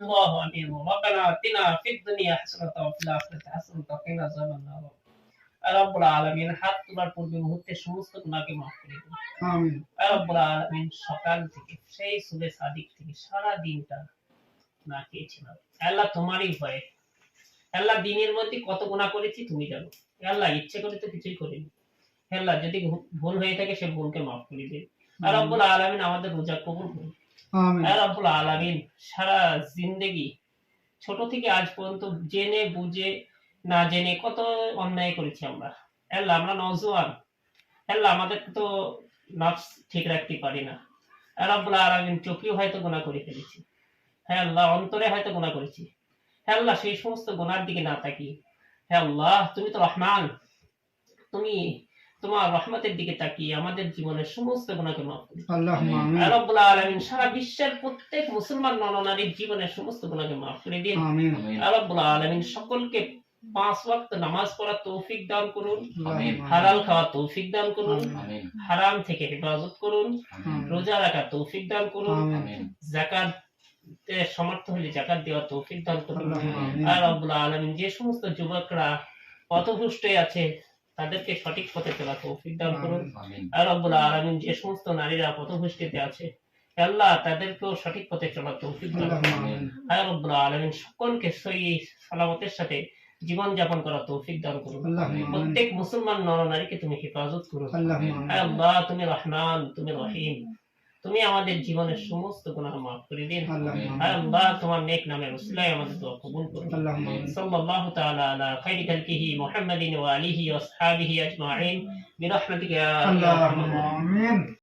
الله امين ربنا اتنا في الدنيا حسنه وفي الاخره حسنه وقنا عذاب النار রব্বুল আলামিন হাত তোলার পূর্বে মুহূর্তে সমস্ত গুনাহকে মাফ করে দিন আমিন রব্বুল আলামিন সকাল থেকে সেই সুবে সাদিক থেকে সারা দিনটা না খেয়েছিলাম আল্লাহ তোমারই ভয়ে আল্লাহ দিনের মধ্যে কত গুনাহ করেছি তুমি জানো আল্লাহ ইচ্ছে করে তো কিছুই করিনি আল্লাহ যদি ভু- ভুল হয়ে থাকে সে ভুলকে মাফ করে দিন আর রব্বুল আলামিন আমাদের রোজা কবুল করুন আমিন আর আলামিন সারা জিন্দেগি ছোট থেকে আজ পর্যন্ত জেনে, বুঝে, না জেনে কত অন্যায় করেছি আমরা। আল্লাহ, আমরা নজওয়ান। আল্লাহ, আমাদের তো ঠিক রাখতে পারি না। আলামিন চোখেও হয়তো গুনাহ করে ফেলেছি। হ্যাঁ আল্লাহ, অন্তরে হয়তো গোনা করেছি। হ্যাঁ আল্লাহ, সেই সমস্ত গোনার দিকে না তাকি হ্যাঁ আল্লাহ, তুমি তো রহমান। তুমি তোমার রহমতের দিকে তাকিয়ে আমাদের জীবনের সমস্ত গুণাকে মাফ করে। রব্বুল আলামিন সারা বিশ্বের প্রত্যেক মুসলমান নরনারীর জীবনের সমস্ত গুণাকে মাফ করে দিন। আমিন। আর রব্বুল আলামিন সকলকে পাঁচ ওয়াক্ত নামাজ পড়ার তৌফিক দান করুন। আমিন। হালাল খাওয়ার তৌফিক দান করুন। আমিন। হারাম থেকে হেফাজত করুন। আমিন। রোজা রাখার তৌফিক দান করুন। জাকাত সমর্থ হলে জাকাত দেওয়ার তৌফিক দান করুন। আর রব্বুল আলামিন যে সমস্ত যুবকরা পথভ্রষ্ট আছে তাদেরকে সঠিক পথে চলা তৌফিক দান করুন। আর রব্বুল আলামিন যে সমস্ত নারীরা পথভ্রষ্টিতে আছে আল্লাহ তাদেরকেও সঠিক পথে চলা তৌফিক দান করুন। আর রব্বুল আলামিন সকলকে সহি সালামতের সাথে জীবন যাপন করা তৌফিক দান করুন। প্রত্যেক মুসলমান নরনারীকে তুমি হেফাজত করো আল্লাহ তুমি রহমান তুমি রহিম। তুমি আমাদের জীবনের সমস্ত গুনাহ মাফ করে দিন। আল্লাহ তোমার নেক নামে ওসিলায় আমাদের দোয়া কবুল করুন। সাল্লাল্লাহু তাআলা আলা খাইরি খালকিহি মুহাম্মাদিন ওয়া আলিহি ওয়া আসহাবিহি আজমাইন। বিরহমাতিকা ইয়া আল্লাহ